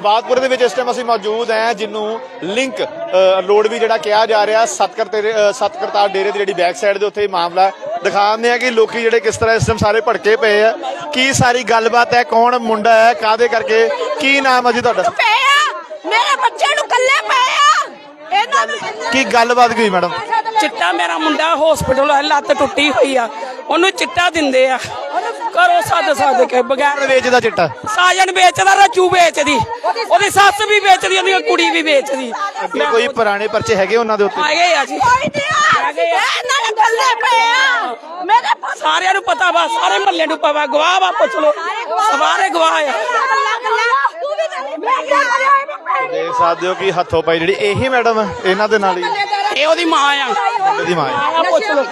ਆਬਾਦਪੁਰ ਦੇ ਵਿੱਚ ਇਸ ਟਾਈਮ ਅਸੀਂ ਮੌਜੂਦ ਹਾਂ ਜਿਹਨੂੰ ਲਿੰਕ ਰੋਡ ਵੀ ਜਿਹੜਾ ਕਿਹਾ ਜਾ ਰਿਹਾ ਸਤਕਰ ਤੇ ਸਤਕਰਤਾਰ ਡੇਰੇ ਦੀ ਜਿਹੜੀ ਬੈਕ ਸਾਈਡ ਦੇ ਉੱਤੇ ਮਾਮਲਾ ਦਿਖਾਉਂਦੇ ਆ ਕਿ ਲੋਕੀ ਜਿਹੜੇ ਕਿਸ ਤਰ੍ਹਾਂ ਇਸ ਟਾਈਮ ਸਾਰੇ ਭੜਕੇ ਪਏ ਆ। ਕੀ ਸਾਰੀ ਗੱਲਬਾਤ ਹੈ? ਕੌਣ ਮੁੰਡਾ ਹੈ? ਕਾਦੇ ਕਰਕੇ? ਕੀ ਨਾਮ ਹੈ ਜੀ ਤੁਹਾਡਾ? ਪਏ ਆ। ਮੇਰੇ ਬੱਚੇ ਨੂੰ ਕੱਲੇ ਪਏ ਆ। ਇਹਨਾਂ ਨੂੰ ਕੀ ਗੱਲਬਾਤ ਕੀ ਹੋਈ ਮੈਡਮ? ਚਿੱਟਾ ਮੇਰਾ ਮੁੰਡਾ ਹਸਪੀਟਲ ਹੈ ਲੱਤ ਟੁੱਟੀ ਹੋਈ ਆ। ਉਹਨੂੰ ਚਿੱਟਾ ਦਿੰਦੇ ਆ। ਕਰੋ ਸੱਦ ਸੱਦ ਕੇ ਬਗੈਰ ਵੇਚਦਾ ਚਿੱਟਾ? ਸਾਜਨ ਵੇਚਦਾ ਰੱਜੂ ਵੇਚਦੀ। ਉਹਦੀ ਸੱਸ ਵੀ ਵੇਚਦੀ ਉਹਦੀ ਕੁੜੀ ਵੀ ਵੇਚਦੀ। ਅੱਗੇ ਕੋਈ ਪੁਰਾਣੇ ਪਰਚੇ ਹੈਗੇ ਉਹਨਾਂ ਦੇ ਉੱਤੇ? ਆ ਗਏ ਆ। ਜੀ ਆ। ਪਏ ਆ। ਮੇਰੇ ਸਾਰਿਆਂ ਨੂੰ ਪਤਾ ਵਾ ਸਾਰੇ ਮਹੱਲੇ ਨੂੰ ਪਵਾ ਗਵਾਹ ਵਾ ਪੁੱਛ ਲੋ ਸਾਰੇ ਗਵਾਹ। ਆ। ਦੇਖ ਸਕਦੇ ਹੋ ਕਿ ਹੱਥੋਂ ਪਾਈ ਜਿਹੜੀ ਇਹੀ ਮੈਡਮ ਇਹਨਾਂ ਦੇ ਨਾਲ ਹੀ। ਇਹ ਉਹਦੀ ਮਾਂ ਆ। ਇਹਦੀ ਮਾਂ ਆ। ਪੁੱਛ ਲੋ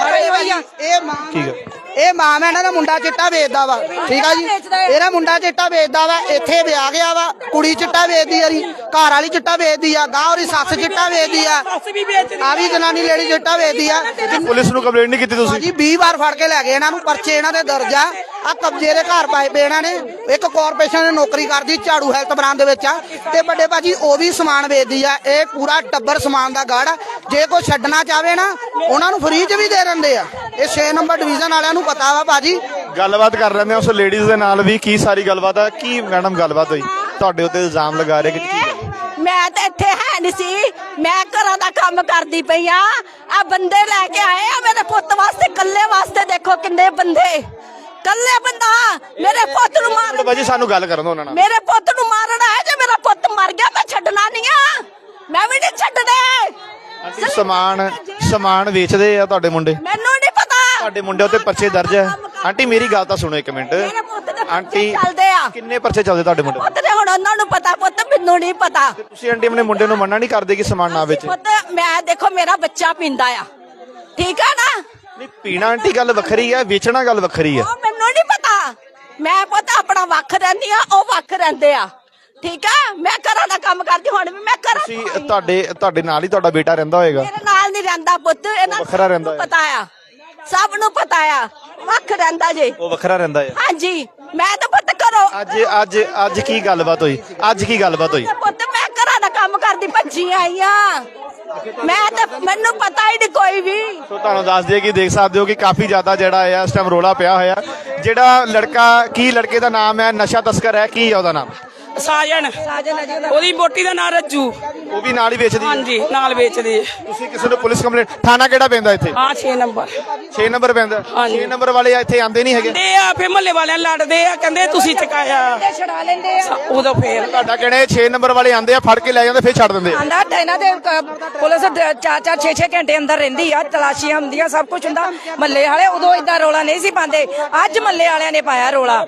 ਇਹ ਮਾਂ ਠੀਕ ਹੈ ਇਹ ਮਾਂ ਮੈਂ ਇਹਨਾਂ ਦਾ ਮੁੰਡਾ ਚਿੱਟਾ ਵੇਚਦਾ ਵਾ। ਠੀਕ ਆ ਜੀ? ਇਹਦਾ ਮੁੰਡਾ ਚਿੱਟਾ ਵੇਚਦਾ ਵਾ ਇੱਥੇ ਵਿਆਹ ਗਿਆ ਵਾ ਕੁੜੀ ਚਿੱਟਾ ਵੇਚਦੀ ਆ ਜੀ ਘਰ ਵਾਲੀ ਚਿੱਟਾ ਵੇਚਦੀ ਆ ਗਾਂ ਉਹਦੀ ਸੱਸ ਚਿੱਟਾ ਵੇਚਦੀ ਆ। ਸੱਸ ਵੀ ਵੇਚਦੀ ਆ। ਵੀ ਜਨਾਨੀ ਲੇਡੀ ਚਿੱਟਾ ਵੇਚਦੀ ਆ। ਪੁਲਿਸ ਨੂੰ ਕੰਪਲੇਂਟ ਨਹੀਂ ਕੀਤੀ ਤੁਸੀਂ? ਭਾਜੀ 20 ਵਾਰ ਫੜ ਕੇ ਲੈ ਗਏ ਇਹਨਾਂ ਨੂੰ ਪਰਚੇ ਇਹਨਾਂ ਦੇ ਦਰਜ ਆ। ਆ ਕਬਜ਼ੇ ਦੇ ਘਰ ਪਾਏ ਪਏ ਇਹਨਾਂ ਨੇ। ਇੱਕ ਕਾਰਪੋਰੇਸ਼ਨ ਨੇ ਨੌਕਰੀ ਕਰਦੀ ਝਾੜੂ ਹੈਲਥ ਬ੍ਰਾਂਡ ਦੇ ਵਿੱਚ ਆ। ਤੇ ਵੱਡੇ ਭਾਜੀ ਉਹ ਵੀ ਸਮਾਨ ਵੇਚਦੀ ਆ। ਇਹ ਪੂਰਾ ਟੱਬਰ ਸਮਾਨ ਦਾ ਗਾੜ। ਆ ਜੇ ਕੋਈ ਛੱਡਣਾ ਚਾਹਵੇ ਨਾ ਉਹਨਾਂ ਨੂੰ ਫ੍ਰੀ 'ਚ ਵੀ ਦੇ ਦਿੰਦੇ ਆ। ਇਹ 6 ਨੰਬਰ ਡਿਵੀਜ਼ਨ ਵਾਲਿਆਂ ਨੂੰ ਪਤਾ ਵਾ ਭਾਜੀ। ਗੱਲਬਾਤ ਕਰ ਲੈਂਦੇ ਹਾਂ ਉਸ ਲੇਡੀਜ਼ ਦੇ ਨਾਲ ਵੀ ਕੀ ਸਾਰੀ ਗੱਲਬਾਤ ਹੈ ਕੀ ਮੈਡਮ ਗੱਲਬਾਤ ਹੋਈ? ਤੁਹਾਡੇ ਉੱਤੇ ਇਲਜ਼ਾਮ ਲਗਾ ਰਹੇ ਕਿ ਕੀ? ਗੱਲ? ਮੈਂ ਤਾਂ ਇੱਥੇ ਹੈ ਨਹੀਂ ਸੀ। ਮੈਂ ਘਰਾਂ ਦਾ ਕੰਮ ਕਰਦੀ ਪਈ ਆ। ਆ ਬੰਦੇ ਲੈ ਕੇ ਆਏ ਆ ਮੇਰੇ ਪੁੱਤ ਵਾਸਤੇ। ਕੱਲੇ ਵਾਸਤੇ ਦੇਖੋ ਕਿੰਨੇ ਬੰਦੇ। ਕੱਲੇ ਬੰਦਾ। ਮੇਰੇ ਪੁੱਤ ਨੂੰ ਮਾਰ ਬਾਜੀ ਸਾਨੂੰ ਗੱਲ ਕਰਨ ਦਿਓ ਉਹਨਾਂ ਨਾਲ। ਮੇਰੇ ਪੁੱਤ ਨੂੰ ਮਾਰਨਾ ਹੈ ਜੇ ਮੇਰਾ ਪੁੱਤ ਮਰ ਗਿਆ ਮੈਂ ਛੱਡਣਾ ਨਹੀਂ ਆ। ਮੈਂ ਵੀ ਨਹੀਂ ਛੱਡਦੇ ਸਮਾਨ ਸਮਾਨ ਵੇਚਦੇ ਆ ਤੁਹਾਡੇ ਮੁੰਡੇ? ਮੈਨੂੰ ਨਹੀਂ ਪਤਾ। ਤੁਹਾਡੇ ਮੁੰਡੇ ਉੱਤੇ ਪਰਚੇ ਦਰਜ ਹੈ ਆਂਟੀ ਮੇਰੀ ਗੱਲ ਤਾਂ ਸੁਣੋ ਇੱਕ ਮਿੰਟ। ਮੇਰੇ ਪੁੱਤ ਦੇ ਪਰਚੇ ਆਂਟੀ ਚੱਲਦੇ ਆ। ਕਿੰਨੇ ਪਰਚੇ ਚੱਲਦੇ ਤੁਹਾਡੇ ਮੁੰਡੇ? ਪੁੱਤ ਦੇ ਹੁਣ ਉਹਨਾਂ ਨੂੰ ਪਤਾ ਪੁੱਤ ਮੈਨੂੰ ਨਹੀਂ ਪਤਾ। ਤੇ ਤੁਸੀਂ ਆਂਟੀ ਆਪਣੇ ਮੁੰਡੇ ਨੂੰ ਮੰਨਣਾ ਨਹੀਂ ਕਰਦੇ ਕਿ ਸਮਾਨ ਨਾ ਵੇਚੇ? ਪੁੱਤ ਮੈਂ ਦੇਖੋ ਮੇਰਾ ਬੱਚਾ ਪੀਂਦਾ ਆ। ਠੀਕ ਆ ਨਾ? ਨਹੀਂ ਪੀਣਾ ਆਂਟੀ ਗੱਲ ਵੱਖਰੀ ਹੈ ਵੇਚਣਾ ਗੱਲ ਵੱਖਰੀ ਹੈ ਉਹ ਮੈਨੂੰ ਨਹੀਂ ਪਤਾ। ਮੈਂ ਪੁੱਤ ਆਪਣਾ ਵੱਖ ਰਹਿੰਦੀ ਆ ਉਹ ਵੱਖ ਰਹਿੰਦੇ ਆ। ਠੀਕ ਆ? ਮੈਂ ਘਰਾਂ ਦਾ ਕੰਮ ਕਰਦੀ ਹੁਣ ਵੀ ਮੈਂ ਘਰਾਂ ਤੁਸੀਂ ਤੁਹਾਡੇ ਤੁਹਾਡੇ ਨਾਲ ਹੀ ਤੁਹਾਡਾ ਬੇਟਾ ਰਹਿੰਦਾ ਹੋਏਗਾ। ਮੇਰੇ ਨਾਲ ਨਹੀਂ ਰਹਿੰਦਾ ਪੁੱਤ ਇਹਨਾਂ ਵੱਖਰਾ ਰਹਿੰਦਾ ਹੈ। ਪਤਾ ਆ। ਸਭ ਨੂੰ ਪਤਾ ਆ। ਵੱਖ ਰਹਿੰਦਾ ਜੇ। ਉਹ ਵੱਖਰਾ ਰਹਿੰਦਾ ਹੈ ਹਾਂਜੀ ਮੈਂ ਤਾਂ ਪੁੱਤ ਕਰੋ ਅੱਜ ਅੱਜ ਅੱਜ ਕੀ ਗੱਲਬਾਤ ਹੋਈ? ਅੱਜ ਕੀ ਗੱਲਬਾਤ ਹੋਈ? ਪੁੱਤ ਮੈਂ ਘਰਾਂ ਦਾ ਕੰਮ ਕਰਦੀ ਭੱਜੀ ਆਈ ਆ ਮੈਂ ਤਾਂ ਮੈਨੂੰ ਪਤਾ ਹੀ ਨਹੀਂ ਕੋਈ ਵੀ। ਸੋ ਤੁਹਾਨੂੰ ਦੱਸ ਦਈਏ ਕਿ ਦੇਖ ਸਕਦੇ ਹੋ ਕਿ ਕਾਫੀ ਜ਼ਿਆਦਾ ਜਿਹੜਾ ਹੈ ਇਸ ਟਾਈਮ ਰੋਲਾ ਪਿਆ ਹੋਇਆ। ਜਿਹੜਾ ਲੜਕਾ ਕੀ ਲੜਕੇ ਦਾ ਨਾਮ ਹੈ? ਨਸ਼ਾ ਤਸਕਰ ਹੈ ਕੀ ਹੈ ਉਹਦਾ ਨਾਮ? ਸਾਜਨ ਉਹਦੀ ਬੋਟੀ ਦਾ ਨਾਂ ਰੱਜੂ। ਉਹ ਵੀ ਨਾਲ ਹੀ ਵੇਚਦੀ ਹੈ? ਹਾਂਜੀ ਨਾਲ ਵੇਚਦੀ ਤੁਸੀਂ ਕਿਸੇ ਨੂੰ ਪੁਲਿਸ ਕੰਪਲੇਂਟ ਥਾਣਾ ਕਿਹੜਾ ਪੈਂਦਾ ਇੱਥੇ? ਆ 6 ਨੰਬਰ। 6 ਨੰਬਰ ਪੈਂਦਾ। ਹਾਂਜੀ। 6 ਨੰਬਰ ਵਾਲੇ ਇੱਥੇ ਆਂਦੇ ਨਹੀਂ ਹੈਗੇ? ਦੇ ਆ ਫੇ ਮਹੱਲੇ ਵਾਲਿਆਂ ਲੜਦੇ ਆ ਕਹਿੰਦੇ ਤੁਸੀਂ ਚਕਾਇਆ। ਛੜਾ ਲੈਂਦੇ ਆ ਉਦੋਂ ਫੇਰ। ਤੁਹਾਡਾ ਕਹਿਣਾ 6 ਨੰਬਰ ਵਾਲੇ ਆਂਦੇ ਆ ਫੜ ਕੇ ਲੈ ਜਾਂਦੇ ਫਿਰ ਛੱਡ ਦਿੰਦੇ ਆ? ਆਂਦਾ ਇਹਨਾਂ ਦੇ ਕ- ਪੁਲਿਸ 4-4 6-6 ਘੰਟੇ ਅੰਦਰ ਰਹਿੰਦੀ ਆ ਤਲਾਸ਼ੀਆਂ ਹੁੰਦੀਆਂ ਸਭ ਕੁਝ ਹੁੰਦਾ। ਮੱਲੇ ਵਾਲੇ ਉਦੋਂ ਇਦਾਂ ਰੋਲਾ ਨਹੀਂ ਸੀ ਪਾਉਂਦੇ। ਅੱਜ ਮੱਲੇ ਵਾਲਿਆਂ ਨੇ ਪਾਇਆ ਰੋਲਾ।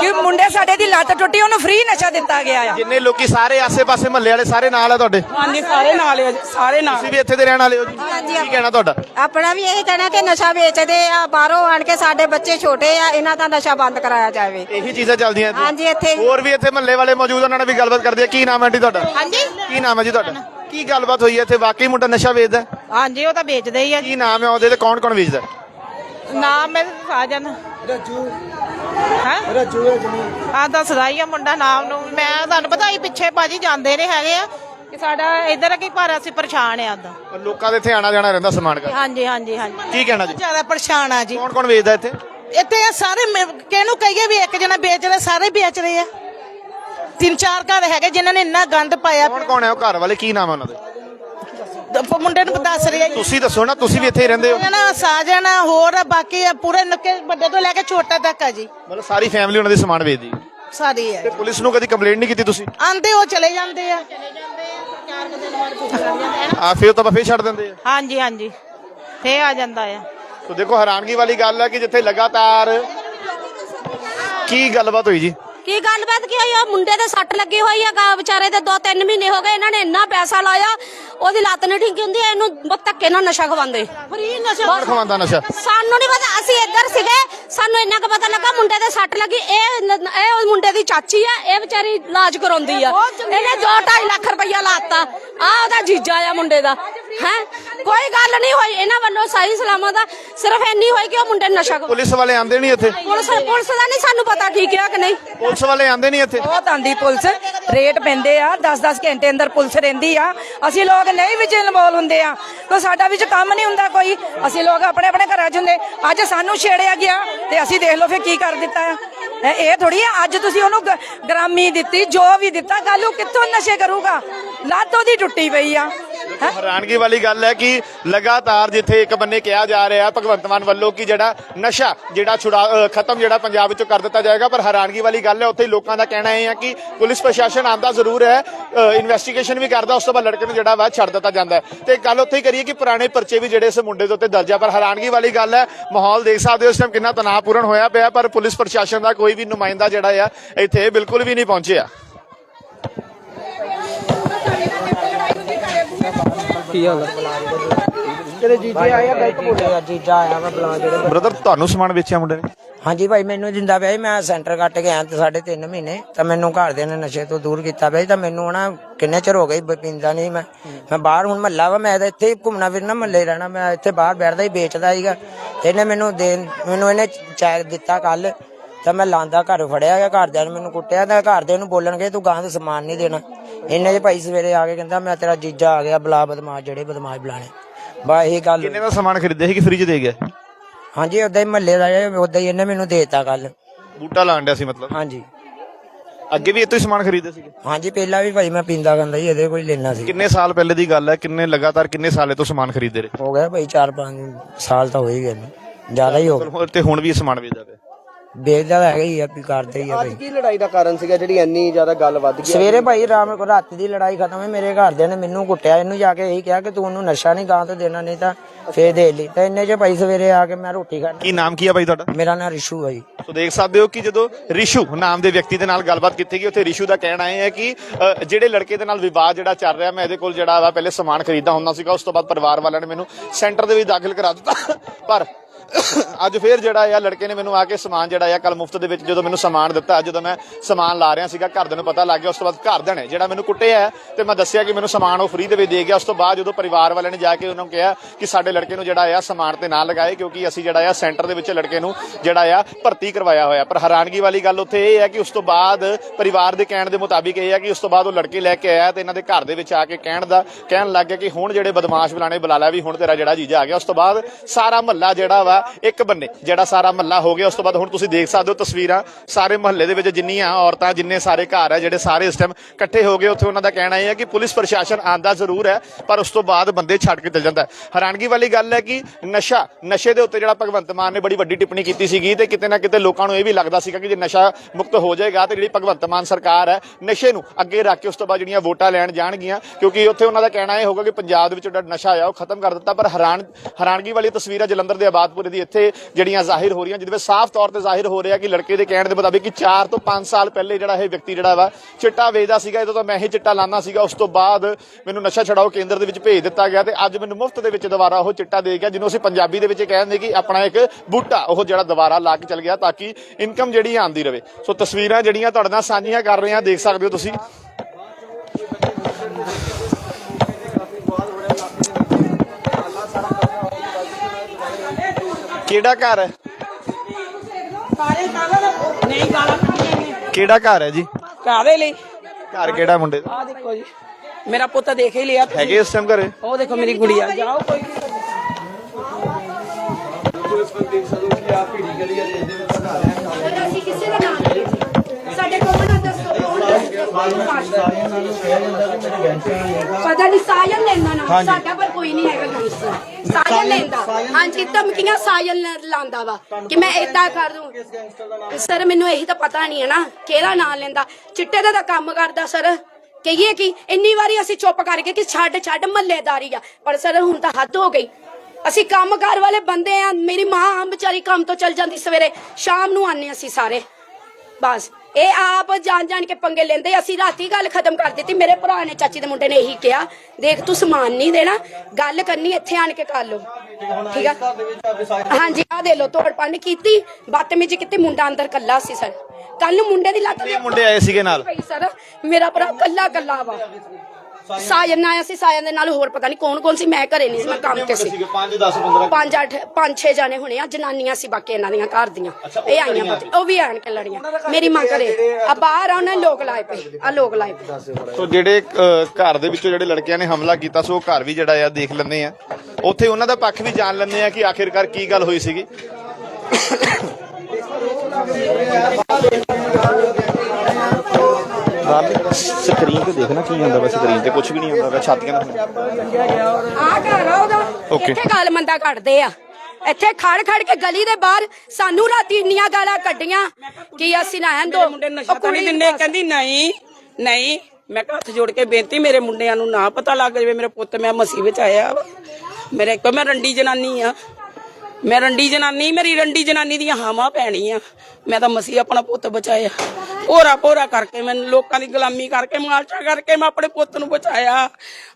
ਕਿ ਮੁੰਡੇ ਸਾਡੇ ਦੀ ਲੱਤ ਟੁੱਟੀ ਉਹਨੂੰ ਫ੍ਰੀ ਨਸ਼ਾ ਦਿੱਤਾ ਗਿਆ ਆ ਜਿੰਨੇ ਲੋਕੀ ਸਾਰੇ ਆਸੇ-ਪਾਸੇ ਮਹੱਲੇ ਵਾਲੇ ਸਾਰੇ ਨਾਲ ਆ ਤੁਹਾਡੇ? ਹਾਂਜੀ ਸਾਰੇ ਨਾਲ ਆ ਜੀ, ਸਾਰੇ ਨਾਲ। ਤੁਸੀਂ ਵੀ ਇੱਥੇ ਦੇ ਰਹਿਣ ਵਾਲੇ ਹੋ ਜੀ। ਕੀ ਕਹਿਣਾ ਤੁਹਾਡਾ? ਆਪਣਾ ਵੀ ਇਹ ਕਹਿਣਾ ਕਿ ਨਸ਼ਾ ਵੇਚਦੇ ਆ ਬਾਹਰੋਂ ਆਣ ਕੇ ਸਾਡੇ ਬੱਚੇ ਛੋਟੇ ਆ ਇਹਨਾਂ ਦਾ ਨਸ਼ਾ ਬੰਦ ਕਰਾਇਆ ਜਾਵੇ। ਇਹੀ ਚੀਜ਼ਾਂ ਚੱਲਦੀਆਂ ਇੱਥੇ। ਹਾਂਜੀ ਇੱਥੇ। ਹੋਰ ਵੀ ਇੱਥੇ ਮਹੱਲੇ ਵਾਲੇ ਮੌਜੂਦ ਉਹਨਾਂ ਨਾਲ ਵੀ ਗੱਲਬਾਤ ਕਰਦੇ ਆ। ਕੀ ਨਾਮ ਹੈ ਆਂਟੀ ਤੁਹਾਡਾ? ਹਾਂਜੀ। ਕੀ ਨਾਮ ਹੈ ਜੀ ਤੁਹਾਡਾ? ਕੀ ਗੱਲਬਾਤ ਹੋਈ ਹੈ ਇੱਥੇ? ਵਾਕਈ ਮੁੰਡਾ ਨਸ਼ਾ ਵੇਚਦਾ ਹੈ? ਹਾਂਜੀ ਉਹ ਤਾਂ ਵੇਚਦੇ ਹੀ ਆ ਕੀ ਨਾਮ ਹੈ ਉਹਦੇ ਤੇ? ਕੌਣ ਕੌਣ ਵੇਚਦਾ ਹੈ? ਨਾਮ ਹੈ ਸਾਜਨ। ਰੱਜੂ ਹੈ ਆ ਦੱਸਦਾ ਹੀ ਆ ਮੁੰਡਾ ਨਾਮ ਨੂੰ। ਮੈਂ ਤੁਹਾਨੂੰ ਪਤਾ ਹੀ ਪਿੱਛੇ ਭਾਜੀ ਜਾਂਦੇ ਨੇ ਹੈਗੇ ਆ। ਕਿ ਸਾਡਾ ਇਧਰ ਕੀ ਭਾਰ ਅਸੀਂ ਪਰੇਸ਼ਾਨ ਆ ਦਾ ਲੋਕਾਂ ਦੇ ਇੱਥੇ ਆਣਾ ਜਾਣਾ ਰਹਿੰਦਾ ਸਮਾਨ ਕਰ ਹਾਂਜੀ ਹਾਂਜੀ ਹਾਂਜੀ। ਕੀ ਕਹਿਣਾ ਜੀ? ਜ਼ਿਆਦਾ ਪਰੇਸ਼ਾਨ ਆ ਜੀ। ਕੌਣ ਕੌਣ ਵੇਚਦਾ ਇੱਥੇ? ਇੱਥੇ ਇਹ ਸਾਰੇ ਕਿਹਨੂੰ ਕਹੀਏ ਵੀ ਇੱਕ ਜਣਾ ਵੇਚ ਰਿਹਾ ਸਾਰੇ ਵੇਚ ਰਹੇ ਆ। ਤਿੰਨ ਚਾਰ ਘਰ ਹੈਗੇ ਜਿਨ੍ਹਾਂ ਨੇ ਇੰਨਾ ਗੰਦ ਪਾਇਆ ਕੌਣ ਕੌਣ ਹੈ ਉਹ ਘਰ ਵਾਲੇ? ਕੀ ਨਾਮ ਹੈ ਉਹਨਾਂ ਦੇ? ਪ- ਮੁੰਡੇ ਨੂੰ ਦੱਸ ਰਿਹਾ ਜੀ। ਤੁਸੀਂ ਦੱਸੋ ਨਾ ਤੁਸੀਂ ਵੀ ਇੱਥੇ ਹੀ ਰਹਿੰਦੇ ਹੋ। ਨਾ ਸਾਜਣ ਆ, ਹੋਰ ਆ, ਬਾਕੀ ਆ, ਪੂਰੇ ਨਿੱਕੇ ਵੱਡੇ ਤੋਂ ਲੈ ਕੇ ਛੋਟਾ ਤੱਕ ਆ ਜੀ। ਮਤਲਬ ਸਾਰੀ ਫੈਮਿਲੀ ਉਹਨਾਂ ਦੇ ਸਮਾਨ ਵੇਚਦੀ। ਹੈ। ਸਾਰੀ ਤੇ ਹੈ ਪੁਲਿਸ ਨੂੰ ਕਦੀ ਕੰਪਲੇਂਟ ਨਹੀਂ ਕੀਤੀ ਤੁਸੀਂ? ਆਂਦੇ ਉਹ ਚਲੇ ਜਾਂਦੇ ਆ। ਆ ਫਿਰ ਤਾਂ ਫੇਰ ਛੱਡ ਦਿੰਦੇ ਆ। ਹਾਂਜੀ ਹਾਂਜੀ। ਫੇ ਆ ਜਾਂਦਾ ਆ। ਤੋ ਦੇਖੋ ਹੈਰਾਨਗੀ ਵਾਲੀ ਗੱਲ ਹੈ ਕਿ ਜਿੱਥੇ ਲਗਾਤਾਰ ਕੀ ਗੱਲਬਾਤ ਹੋਈ ਜੀ? ਕੀ ਗੱਲਬਾਤ ਕੀ ਹੋਈ? ਆ ਮੁੰਡੇ ਦੇ ਸੱਟ ਲੱਗੀ ਹੋਈ ਆ ਗਾ ਵਿਚਾਰੇ ਦੇ 2-3 ਮਹੀਨੇ ਹੋ ਗਏ ਇਹਨਾਂ ਨੇ ਇੰਨਾ ਪੈਸਾ ਲਾਇਆ ਉਹਦੀ ਲੱਤ ਨਹੀਂ ਠੀਕ ਹੁੰਦੀ ਇਹਨੂੰ ਬਹੁਤ ਧੱਕੇ ਨਾਲ ਨਸ਼ਾ ਖਵਾਉਂਦੇ। ਫਰੀ ਨਸ਼ਾ ਖਵਾਉਂਦਾ ਨਸ਼ਾ। ਸਾਨੂੰ ਨਹੀਂ ਪਤਾ ਅਸੀਂ ਇੱਧਰ ਸੀਗੇ ਸਾਨੂੰ ਇੰਨਾ ਕੁ ਪਤਾ ਲੱਗਾ ਮੁੰਡੇ ਦੇ ਸੱਟ ਲੱਗੀ ਇਹ ਇਹ ਉਹ ਮੁੰਡੇ ਦੀ ਚਾਚੀ ਆ ਇਹ ਵਿਚਾਰੀ ਇਲਾਜ ਕਰਾਉਂਦੀ ਆ। ਇਹਨੇ 2.5 ਲੱਖ ਰੁਪਈਆ ਲਾਤਾ। ਆ ਉਹਦਾ ਜੀਜਾ ਆ ਮੁੰਡੇ ਦਾ। ਹੈ? ਕੋਈ ਗੱਲ ਨਹੀਂ ਹੋਈ ਇਹਨਾਂ ਵੱਲੋਂ ਸਹੀ ਸਲਾਮਤ ਆ ਸਿਰਫ ਇੰਨੀ ਹੋਈ ਕਿ ਉਹ ਮੁੰਡੇ ਨੂੰ ਨਸ਼ਾ ਪੁਲਿਸ ਵਾਲੇ ਆਂਦੇ ਨਹੀਂ ਇੱਥੇ। ਪੁਲਿਸ ਪੁਲਿਸ ਦਾ ਨਹੀਂ ਸਾਨੂੰ ਪਤਾ ਠੀਕ ਆ ਕਿ ਨਹੀਂ। ਪੁਲਿਸ ਵਾਲੇ ਆਂਦੇ ਨਹੀਂ ਇੱਥੇ? ਬਹੁਤ ਆਂਦੀ ਪੁਲਿਸ। ਰੇਟ ਪੈਂਦੇ ਆ 10-10 ਘੰਟੇ ਅੰਦਰ ਪੁਲਿਸ ਰਹਿੰਦੀ ਆ। ਅਸੀਂ ਲੋਕ ਨਹੀਂ ਵਿੱਚ ਇਨਵੋਲ ਹੁੰਦੇ ਆ। ਕੋ ਸਾਡਾ ਵਿੱਚ ਕੰਮ ਨਹੀਂ ਹੁੰਦਾ ਕੋਈ। ਅਸੀਂ ਲੋਕ ਆਪਣੇ ਆਪਣੇ ਘਰਾਂ 'ਚ ਹੁੰਦੇ। ਅੱਜ ਸਾਨੂੰ ਛੇੜਿਆ ਗਿਆ ਤੇ ਅਸੀਂ ਦੇਖ ਲਓ ਫਿਰ ਕੀ ਕਰ ਦਿੱਤਾ। ਆ ਇਹ- ਇਹ ਥੋੜੀ ਆ, ਅੱਜ ਤੁਸੀਂ ਉਹਨੂੰ ਗ- ਗ੍ਰਾਮੀ ਦਿੱਤੀ, ਜੋ ਵੀ ਦਿੱਤਾ ਕੱਲ ਉਹ ਕਿੱਥੋਂ ਨਸ਼ੇ ਕਰੂਗਾ? ਲੱਤ ਉਹਦੀ ਟੁੱਟੀ ਪਈ ਆ। ਹੈਂ? ਹੈਰਾਨਗੀ ਵਾਲੀ ਗੱਲ ਹੈ ਕਿ ਲਗਾਤਾਰ ਜਿੱਥੇ ਇੱਕ ਬੰਨੇ ਕਿਹਾ ਜਾ ਰਿਹਾ ਹੈ ਭਗਵੰਤ ਮਾਨ ਵੱਲੋਂ ਕਿ ਜਿਹੜਾ ਨਸ਼ਾ ਜਿਹੜਾ ਛੁਡਾ ਅ, ਖਤਮ ਜਿਹੜਾ ਪੰਜਾਬ ਵਿੱਚੋਂ ਕਰ ਦਿੱਤਾ ਜਾਏਗਾ ਪਰ ਹੈਰਾਨਗੀ ਵਾਲੀ ਗੱਲ ਹੈ ਉੱਥੇ ਲੋਕਾਂ ਦਾ ਕਹਿਣਾ ਇਹ ਹੈ ਕਿ ਪੁਲਿਸ ਪ੍ਰਸ਼ਾਸਨ ਆਂਦਾ ਜ਼ਰੂਰ ਹੈ ਇਨਵੈਸਟੀਗੇਸ਼ਨ ਵੀ ਕਰਦਾ ਉਸ ਤੋਂ ਬਾਅਦ ਲੜਕੇ ਨੂੰ ਜਿਹੜਾ ਵਾ ਛੱਡ ਦਿੱਤਾ ਜਾਂਦਾ ਹੈ ਤੇ ਗੱਲ ਉੱਥੇ ਹੀ ਕਰੀਏ ਕਿ ਪੁਰਾਣੇ ਪਰਚੇ ਵੀ ਜਿਹੜੇ ਇਸ ਮੁੰਡੇ ਦੇ ਉੱਤੇ ਦਰਜ ਆ ਪਰ ਹੈਰਾਨਗੀ ਵਾਲੀ ਗੱਲ ਹੈ ਮਾਹੌਲ ਦੇਖ ਸਕਦੇ ਹੋ ਇਸ ਟਾਈਮ ਕਿੰਨਾ ਤਣਾਅਪੂਰਨ ਹੋਇਆ ਪਿਆ ਪਰ ਪੁਲਿਸ ਪ੍ਰਸ਼ਾਸਨ ਦਾ ਕੋਈ ਵੀ ਨੁਮਾਇੰਦਾ ਜਿਹੜਾ ਆ ਇੱਥੇ ਬਿਲਕੁਲ ਵੀ ਨਹੀਂ ਪਹੁੰਚਿਆ ਜੀਜਾ ਆਇਆ ਵਾ ਬਲਾ ਜਿਹੜੇ ਬ੍ਰਦਰ ਤੁਹਾਨੂੰ ਸਮਾਨ ਵੇਚਿਆ ਮੁੰਡੇ ਨੇ? ਹਾਂਜੀ ਭਾਈ ਮੈਨੂੰ ਜਿੰਦਾ ਪਿਆ ਸੀ, ਮੈਂ ਸੈਂਟਰ ਕੱਟ ਕੇ ਆਇਆ ਤੇ ਸਾਢੇ ਤਿੰਨ ਮਹੀਨੇ ਤਾਂ ਮੈਨੂੰ ਘਰਦਿਆਂ ਨੇ ਨਸ਼ੇ ਤੋਂ ਦੂਰ ਕੀਤਾ ਪਿਆ ਸੀ, ਤਾਂ ਮੈਨੂੰ ਨਾ ਕਿੰਨੇ ਚਿਰ ਹੋ ਗਏ ਬ- ਪੀਂਦਾ ਨਹੀਂ ਮੈਂ। ਮੈਂ ਬਾਹਰ ਹੁਣ ਮੱਲਾ ਵਾ ਮੈਂ ਤਾਂ ਇੱਥੇ ਹੀ ਘੁੰਮਣਾ ਫਿਰਨਾ ਮੱਲੇ ਰਹਿਣਾ ਮੈਂ ਇੱਥੇ ਬਾਹਰ ਬੈਠਦਾ ਹੀ ਵੇਚਦਾ ਸੀਗਾ। ਤੇ ਇਹਨੇ ਮੈਨੂੰ ਦੇ ਮੈਨੂੰ ਇਹਨੇ ਚੈੱਕ ਦਿੱਤਾ ਕੱਲ ਤਾਂ ਮੈਂ ਲਾਂਦਾ ਘਰ ਫੜਿਆ ਗਿਆ ਘਰਦਿਆਂ ਨੇ ਮੈਨੂੰ ਕੁੱਟਿਆ ਤਾਂ ਘਰਦਿਆਂ ਨੂੰ ਬੋਲਣਗੇ ਤੂੰ ਗਾਂ ਦਾ ਸਮਾਨ ਨਹੀਂ ਦੇਣਾ। ਇਹਨੇ ਜੇ ਭਾਈ ਸਵੇਰੇ ਆ ਕੇ ਕਹਿੰਦਾ ਮੈਂ ਤੇਰਾ ਜੀਜਾ ਆ ਗਿਆ ਬਲਾ ਬਦਮਾਸ਼ ਜਿਹੜੇ ਬਦਮਾਸ਼ ਬੁਲਾਣੇ। ਬਾ ਇਹੀ ਗੱਲ। ਕਿੰਨੇ ਦਾ ਸਮਾਨ ਖਰੀਦਿਆ ਸੀ ਕਿ ਫ੍ਰਿਜ ਦੇ ਗਿਆ? ਹਾਂਜੀ ਉਦਾਂ ਹੀ ਮਹੱਲੇ ਦਾ ਉਦਾਂ ਹੀ ਇਹਨੇ ਮੈਨੂੰ ਦੇਤਾ ਕੱਲ ਬੂਟਾ ਲਾਣ ਡਿਆ ਸੀ ਮਤਲਬ? ਹਾਂਜੀ। ਅੱਗੇ ਵੀ ਇੱਥੋਂ ਹੀ ਸਮਾਨ ਖਰੀਦਦੇ ਸੀਗੇ? ਹਾਂਜੀ ਪਹਿਲਾਂ ਵੀ ਭਾਈ ਮੈਂ ਪੀਂਦਾ ਗੰਦਾ ਹੀ ਇਹਦੇ ਕੋਈ ਲੈਣਾ ਸੀ। ਕਿੰਨੇ ਸਾਲ ਪਹਿਲੇ ਦੀ ਗੱਲ ਹੈ ਕਿੰਨੇ ਲਗਾਤਾਰ ਕਿੰਨੇ ਸਾਲੇ ਤੋਂ ਸਮਾਨ ਖਰੀਦਦੇ ਰਹੇ? ਹੋ ਗਿਆ ਭਾਈ 4-5 ਸਾਲ ਤਾਂ ਹੋ ਹੀ ਗਏ ਨੇ ਜ਼ਿਆਦਾ ਹੀ ਹੋ ਗਏ। ਤੇ ਹੁਣ ਵੀ ਸਮਾਨ ਵੇਚਦਾ ਪਿਆ। ਵੇਚਦਾ ਹੈਗਾ ਹੀ ਆ ਵੀ ਕਰਦੇ ਹੀ ਆ ਭਾਈ ਕੀ ਲੜਾਈ ਦਾ ਕਾਰਨ ਸੀਗਾ ਜਿਹੜੀ ਇੰਨੀ ਜ਼ਿਆਦਾ ਗੱਲ ਵੱਧ ਗਈ ਸਵੇਰੇ ਭਾਈ ਰਾਮ ਕੋ ਰਾਤ ਦੀ ਲੜਾਈ ਖਤਮ ਹੈ ਮੇਰੇ ਘਰਦਿਆਂ ਨੇ ਮੈਨੂੰ ਕੁੱਟਿਆ ਇਹਨੂੰ ਜਾ ਕੇ ਇਹੀ ਕਿਹਾ ਕਿ ਤੂੰ ਉਹਨੂੰ ਨਸ਼ਾ ਨਹੀਂ ਗਾਂ ਤੋਂ ਦੇਣਾ ਨਹੀਂ ਤਾਂ ਫੇਰ ਦੇ ਲਈ। ਤਾਂ ਇੰਨੇ ਚ ਭਾਈ ਸਵੇਰੇ ਆ ਕੇ ਮੈਂ ਰੋਟੀ ਖਾਣ ਕੀ ਨਾਮ ਕੀ ਆ ਬਾਈ ਤੁਹਾਡਾ? ਮੇਰਾ ਨਾਂ ਰਿਸ਼ੂ ਹੈ ਜੀ। ਸੋ ਦੇਖ ਸਕਦੇ ਹੋ ਕਿ ਜਦੋਂ ਰਿਸ਼ੂ ਨਾਮ ਦੇ ਵਿਅਕਤੀ ਦੇ ਨਾਲ ਗੱਲਬਾਤ ਕੀਤੀ ਗਈ ਉੱਥੇ ਰਿਸ਼ੂ ਦਾ ਕਹਿਣਾ ਇਹ ਹੈ ਕਿ ਅ, ਜਿਹੜੇ ਲੜਕੇ ਦੇ ਨਾਲ ਵਿਵਾਦ ਜਿਹੜਾ ਚੱਲ ਰਿਹਾ ਮੈਂ ਇਹਦੇ ਕੋਲ ਜਿਹੜਾ ਵਾ ਪਹਿਲੇ ਸਮਾਨ ਖਰੀਦਦਾ ਹੁੰਦਾ ਸੀਗਾ ਉਸ ਤੋਂ ਬਾਅਦ ਪਰਿਵਾਰ ਵਾਲਿਆਂ ਨੇ ਮੈਨੂੰ ਸੈਂਟਰ ਦੇ ਵਿੱਚ ਦਾਖਲ ਕਰਾ ਦਿੱਤਾ। ਪਰ ਅੱਜ ਫੇਰ ਜਿਹੜਾ ਆ, ਲੜਕੇ ਨੇ ਮੈਨੂੰ ਆ ਕੇ ਸਮਾਨ ਜਿਹੜਾ ਆ ਕੱਲ ਮੁਫਤ ਦੇ ਵਿੱਚ ਜਦੋਂ ਮੈਨੂੰ ਸਮਾਨ ਦਿੱਤਾ ਜਦੋਂ ਮੈਂ ਸਮਾਨ ਲਾ ਰਿਹਾ ਸੀਗਾ ਘਰਦਿਆਂ ਨੂੰ ਪਤਾ ਲੱਗ ਗਿਆ, ਉਸ ਤੋਂ ਬਾਅਦ ਘਰਦਿਆਂ ਨੇ ਜਿਹੜਾ ਮੈਨੂੰ ਕੁੱਟਿਆ ਹੈ, ਤੇ ਮੈਂ ਦੱਸਿਆ ਕਿ ਮੈਨੂੰ ਸਮਾਨ ਉਹ ਫ੍ਰੀ ਦੇ ਵਿੱਚ ਦੇ ਗਿਆ, ਉਸ ਤੋਂ ਬਾਅਦ ਜਦੋਂ ਪਰਿਵਾਰ ਵਾਲਿਆਂ ਨੇ ਜਾ ਕੇ ਉਹਨਾਂ ਨੂੰ ਕਿਹਾ ਕਿ ਸਾਡੇ ਲੜਕੇ ਨੂੰ ਜਿਹੜਾ ਆ, ਸਮਾਨ ਤੇ ਨਾ ਲਗਾਏ, ਕਿਉਂਕਿ ਅਸੀਂ ਜਿਹੜਾ ਆ ਸੈਂਟਰ ਦੇ ਵਿੱਚ ਲੜਕੇ ਨੂੰ ਜਿਹੜਾ ਆ, ਭਰਤੀ ਕਰਵਾਇਆ ਹੋਇਆ। ਪਰ ਹੈਰਾਨਗੀ ਵਾਲੀ ਗੱਲ ਉੱਥੇ ਇਹ ਹੈ ਕਿ ਉਸ ਤੋਂ ਬਾਅਦ ਪਰਿਵਾਰ ਦੇ ਕਹਿਣ ਦੇ ਮੁਤਾਬਿਕ ਇਹ ਹੈ ਕਿ ਉਸ ਤੋਂ ਬਾਅਦ ਉਹ ਲੜਕੇ ਲੈ ਕੇ ਆਇਆ ਤੇ ਇਹਨਾਂ ਦੇ ਘਰ ਦੇ ਵਿੱਚ ਆ ਕੇ ਕਹਿਣ ਦਾ, ਕਹਿਣ ਲੱਗ ਗਿਆ ਕਿ ਹੁਣ ਜਿਹੜੇ ਬਦਮਾਸ਼ ਬੁਲਾਣੇ ਬੁਲਾ ਲਿਆ ਵੀ ਹੁਣ ਤੇਰਾ ਜਿਹੜਾ ਜੀਜਾ ਆ ਗਿਆ। ਉਸ ਤੋਂ ਬਾਅਦ ਸਾਰਾ ਮਹੱਲਾ ਜਿਹੜਾ ਵਾ ਇੱਕ ਬੰਨੇ, ਜਿਹੜਾ ਸਾਰਾ ਮਹੱਲਾ ਹੋ ਗਿਆ, ਉਸ ਤੋਂ ਬਾਅਦ ਹੁਣ ਤੁਸੀਂ ਦੇਖ ਸਕਦੇ ਹੋ ਤਸਵੀਰਾਂ, ਸਾਰੇ ਮਹੱਲੇ ਦੇ ਵਿੱਚ ਜਿੰਨੀਆਂ ਔਰਤਾਂ, ਜਿੰਨੇ ਸਾਰੇ ਘਰ ਹੈ ਜਿਹੜੇ ਸਾਰੇ ਇਸ ਟਾਈਮ ਇਕੱਠੇ ਹੋ ਗਏ, ਉੱਥੇ ਉਹਨਾਂ ਦਾ ਕਹਿਣਾ ਇਹ ਹੈ ਕਿ ਪੁਲਿਸ ਪ੍ਰਸ਼ਾਸਨ ਆਂਦਾ ਜ਼ਰੂਰ ਹੈ, ਪਰ ਉਸ ਤੋਂ ਬਾਅਦ ਬੰਦੇ ਛੱਡ ਕੇ ਚਲ ਜਾਂਦਾ ਹੈ। ਹੈਰਾਨਗੀ ਵਾਲੀ ਗੱਲ ਹੈ ਕਿ ਨਸ਼ਾ, ਨਸ਼ੇ ਦੇ ਉੱਤੇ ਜਿਹੜਾ ਭਗਵੰਤ ਮਾਨ ਨੇ ਬੜੀ ਵੱਡੀ ਟਿੱਪਣੀ ਕੀਤੀ ਸੀਗੀ ਤੇ ਕਿਤੇ ਨਾ ਕਿਤੇ ਲੋਕਾਂ ਨੂੰ ਇਹ ਵੀ ਲੱਗਦਾ ਸੀਗਾ ਕਿ ਜੇ ਨਸ਼ਾ ਮੁਕਤ ਹੋ ਜਾਏਗਾ ਤੇ ਜਿਹੜੀ ਭਗਵੰਤ ਮਾਨ ਸਰਕਾਰ ਹੈ, ਨਸ਼ੇ ਨੂੰ ਅੱਗੇ ਰੱਖ ਕੇ ਉਸ ਤੋਂ ਬਾਅਦ ਜਿਹੜੀਆਂ ਵੋਟਾਂ ਲੈਣ ਜਾਣਗੀਆਂ, ਕਿਉਂਕਿ ਉੱਥੇ ਉਹਨਾਂ ਦਾ ਕਹਿਣਾ ਇਹ ਹੋਗਾ ਕਿ ਪੰਜਾਬ ਦੇ ਵਿੱਚ ਜਿਹੜਾ ਨਸ਼ਾ ਆ ਉਹ ਖਤਮ ਕਰ ਦਿੱਤਾ, ਪਰ ਹੈਰਾਨ, ਹੈਰਾਨਗੀ ਵਾਲੀ ਤਸਵੀਰਾਂ ਜਲੰਧਰ ਦੇ ਆਬਾਦਪੁਰੇ ਦੀ ਇੱਥੇ ਜਿਹੜੀਆਂ ਜ਼ਾਹਿਰ ਹੋ ਰਹੀਆਂ, ਜਿਹਦੇ ਵਿੱਚ ਸਾਫ਼ ਤੌਰ ਤੇ ਜ਼ਾਹਿਰ ਹੋ ਰਿਹਾ ਕਿ ਲੜਕੇ ਦੇ ਕਹਿਣ ਦੇ ਮੁਤਾਬਿਕ ਕਿ 4 ਤੋਂ 5 ਸਾਲ ਪਹਿਲੇ ਜਿਹੜਾ ਇਹ ਵਿਅਕਤੀ ਜਿਹੜਾ ਵਾ, ਚਿੱਟਾ ਵੇਚਦਾ ਸੀਗਾ ਜਦੋਂ ਤਾਂ ਮੈਂ ਹੀ ਚਿੱਟਾ ਲਾਉਂਦਾ ਸੀਗਾ, ਉਸ ਤੋਂ ਬਾਅਦ ਮੈਨੂੰ ਨਸ਼ਾ ਛਡਾਓ ਕੇਂਦਰ ਦੇ ਵਿੱਚ ਭੇਜ ਦਿੱਤਾ ਗਿਆ ਤੇ ਅੱਜ ਮੈਨੂੰ ਮੁਫਤ ਦੇ ਵਿੱਚ ਦੁਬਾਰਾ ਉਹ ਚਿੱਟਾ ਦੇ ਗਿਆ, ਜਿਹਨੂੰ ਅਸੀਂ ਪੰਜਾਬੀ ਦੇ ਵਿੱਚ ਕਹਿੰਦੇ ਕਿ ਆਪਣਾ ਇੱਕ ਬੂਟਾ, ਉਹ ਜਿਹੜਾ ਦੁਬਾਰਾ ਲਾ ਕੇ ਚਲ ਗਿਆ ਤਾਂ ਕਿ ਇਨਕਮ ਜਿਹੜੀ ਆਂਦੀ ਰਵੇ। ਸੋ ਤਸਵੀਰਾਂ ਜਿਹੜੀਆਂ ਤੁਹਾਡੇ ਨਾਲ ਸਾਂਝੀਆਂ ਕਰ ਰਹੇ ਹਾਂ, ਦੇਖ ਸਕਦੇ ਹੋ ਤੁਸੀਂ। ਕਿਹੜਾ ਘਰ ਹੈ ਨਹੀਂ ਗਾਲਾਂ ਕੱਢੀਆਂ ਨੇ ਕਿਹੜਾ ਘਰ ਹੈ ਜੀ ਕਾਦੇ ਲਈ ਘਰ ਕਿਹੜਾ ਮੁੰਡੇ ਦਾ ਆ ਦੇਖੋ ਜੀ ਮੇਰਾ ਪੁੱਤ ਦੇਖ ਹੀ ਲਿਆ ਤੁਸੀਂ। ਹੈਗੇ ਇਸ ਟਾਈਮ ਘਰੇ ਉਹ ਦੇਖੋ ਮੇਰੀ ਗੁੜੀਆ ਜਾਓ ਕੋਈ ਨੀ। ਅਸੀਂ ਕਿਸੇ ਦਾ ਨਾਮ ਨਹੀਂ। ਸਾਡੇ ਕੋਲ ਨਾ ਦੱਸੋ ਪਤਾ ਨਹੀਂ ਸਾਜਨ ਲੈਂਦਾ ਨਾ ਸਾਡਾ ਪਰ ਕੋਈ ਨਹੀਂ ਹੈਗਾ ਗੈਂਗਸਟਰ ਸਾਜਨ ਲੈਂਦਾ। ਹਾਂਜੀ ਧਮਕੀਆਂ ਸਾਜਨ ਲਾਂਦਾ ਵਾ ਕਿ ਮੈਂ ਏਦਾਂ ਕਰ ਦੂੰ। ਸਰ ਮੈਨੂੰ ਇਹੀ ਤਾਂ ਪਤਾ ਨਹੀਂ ਹੈ ਨਾ ਕਿਹੜਾ ਨਾਂ ਲੈਂਦਾ। ਚਿੱਟੇ ਦਾ ਤਾਂ ਕੰਮ ਕਰਦਾ ਸਰ। ਕਹੀਏ ਕਿ ਇੰਨੀ ਵਾਰੀ ਅਸੀਂ ਚੁੱਪ ਕਰ ਗਏ ਕਿ ਛੱਡ ਛੱਡ ਮੱਲੇਦਾਰੀ ਆ। ਪਰ ਸਰ ਹੁਣ ਤਾਂ ਹੱਦ ਹੋ ਗਈ। ਅਸੀਂ ਕੰਮਕਾਰ ਵਾਲੇ ਬੰਦੇ ਆ ਮੇਰੀ ਮਾਂ ਵਿਚਾਰੀ ਕੰਮ ਤੋਂ ਚਲ ਜਾਂਦੀ ਸਵੇਰੇ। ਸ਼ਾਮ ਨੂੰ ਆਨੇ ਅਸੀਂ ਸਾਰੇ। ਬਸ। ਇਹ ਆਪ ਜਾਣ ਜਾਣ ਕੇ ਪੰਗੇ ਲੈਂਦੇ ਅਸੀਂ ਰਾਤੀ ਗੱਲ ਖਤਮ ਕਰ ਦਿੱਤੀ। ਮੇਰੇ ਭਰਾ ਨੇ ਚਾਚੀ ਦੇ ਮੁੰਡੇ ਨੇ ਇਹੀ ਕਿਹਾ ਦੇਖ ਤੂੰ ਸਮਾਨ ਨਹੀਂ ਦੇਣਾ ਗੱਲ ਕਰਨੀ ਇੱਥੇ ਆਣ ਕੇ ਕਰ ਲਓ। ਠੀਕ ਆ? ਹਾਂਜੀ ਆ ਦੇ ਲੋ ਤੋੜ ਪੰਨ ਕੀਤੀ ਬਦਤਮੀਜ਼ੀ ਕੀਤੀ ਮੁੰਡਾ ਅੰਦਰ ਕੱਲਾ ਸੀ ਸਰ। ਕੱਲ ਨੂੰ ਮੁੰਡੇ ਦੀ ਲੱਤ ਮੁੰਡੇ ਆਏ ਸੀਗੇ ਨਾਲ। ਸਰ। ਮੇਰਾ ਭਰਾ ਕੱਲਾ ਕੱਲਾ ਵਾ। ਸਾਜਨ ਆਇਆ ਸੀ ਸਾਜਨ ਦੇ ਨਾਲ ਹੋਰ ਪਤਾ ਨਹੀਂ ਕੌਣ ਕੌਣ ਸੀ ਮੈਂ ਘਰੇ ਨਹੀਂ ਸੀ ਮੈਂ ਕੰਮ ਤੇ ਸੀ। 5 10 15 ਪੰਜ ਅੱਠ ਪੰਜ ਛੇ ਜਾਣੇ ਹੋਣੇ ਆ ਜਨਾਨੀਆਂ ਸੀ ਬਾਕੀ ਇਹਨਾਂ ਦੀਆਂ ਘਰ ਦੀਆਂ। ਇਹ ਆਈਆਂ ਬੱਚੇ ਉਹ ਵੀ ਆਣ ਕੇ ਲੜੀਆਂ। ਮੇਰੀ ਮਾਂ ਘਰੇ। ਆ ਬਾਹਰ ਆ ਉਹਨਾਂ ਨੇ ਲੋਕ ਲਾਏ ਪਏ। ਆ ਲੋਕ ਲਾਏ ਪਏ। ਸੋ ਜਿਹੜੇ ਅ, ਘਰ ਦੇ ਵਿੱਚੋਂ ਜਿਹੜੇ ਲੜਕਿਆਂ ਨੇ ਹਮਲਾ ਕੀਤਾ ਸੋ ਉਹ ਘਰ ਵੀ ਜਿਹੜਾ ਆ ਦੇਖ ਲੈਂਦੇ ਆ। ਉੱਥੇ ਉਹਨਾਂ ਦਾ ਪੱਖ ਵੀ ਜਾਣ ਲੈਂਦੇ ਆ ਕਿ ਆਖਿਰਕਾਰ ਕੀ ਗੱਲ ਹੋਈ ਸੀਗੀ। ਸਕਰੀਨ ਤੇ ਦੇਖਣਾ ਕੀ ਆਉਂਦਾ ਵਾ ਸਕਰੀਨ ਤੇ ਕੁਝ ਵੀ ਨਹੀਂ ਆਉਂਦਾ ਵਾ ਛਾਤੀਆਂ ਆ ਘਰ ਆ ਉਹਦਾ। Okay. ਇੱਥੇ ਗਾਲ ਮੰਦਾ ਕੱਢਦੇ ਆ। ਇੱਥੇ ਖੜ ਖੜ ਕੇ ਗਲੀ ਦੇ ਬਾਹਰ ਸਾਨੂੰ ਰਾਤੀ ਇੰਨੀਆਂ ਗਾਲਾਂ ਕੱਢੀਆਂ ਕਿ ਅਸੀਂ ਨਾ ਆਂਦੋ ਮੇਰੇ ਮੁੰਡੇ ਨੂੰ ਨਸ਼ਾ ਤਾਂ ਨਹੀਂ ਦਿੰਦੇ ਕਹਿੰਦੀ ਨਹੀਂ ਨਹੀਂ ਮੈਂ ਕਿਹਾ ਹੱਥ ਜੋੜ ਕੇ ਬੇਨਤੀ ਮੇਰੇ ਮੁੰਡਿਆਂ ਨੂੰ ਨਾ ਪਤਾ ਲੱਗ ਜਾਵੇ ਮੇਰੇ ਪੁੱਤ ਮੈਂ ਮਸੀਹ ਵਿੱਚ ਆਇਆ ਵਾ। ਮੇਰੇ ਕੋ ਮੈਂ ਰੰਡੀ ਜਨਾਨੀ ਆ। ਮੈਂ ਰੰਡੀ ਜਨਾਨੀ ਮੇਰੀ ਰੰਡੀ ਜਨਾਨੀ ਦੀਆਂ ਹਾਵਾਂ ਪੈਣੀ ਆ ਮੈਂ ਤਾਂ ਮਸੀਹ ਆਪਣਾ ਪੁੱਤ ਬਚਾਇਆ। ਪੋਰਾ ਪੋਰਾ ਕਰਕੇ ਮੈਂ ਲੋਕਾਂ ਦੀ ਗੁਲਾਮੀ ਕਰਕੇ ਮਾਲਚਾ ਕਰਕੇ ਮੈਂ ਆਪਣੇ ਪੁੱਤ ਨੂੰ ਬਚਾਇਆ।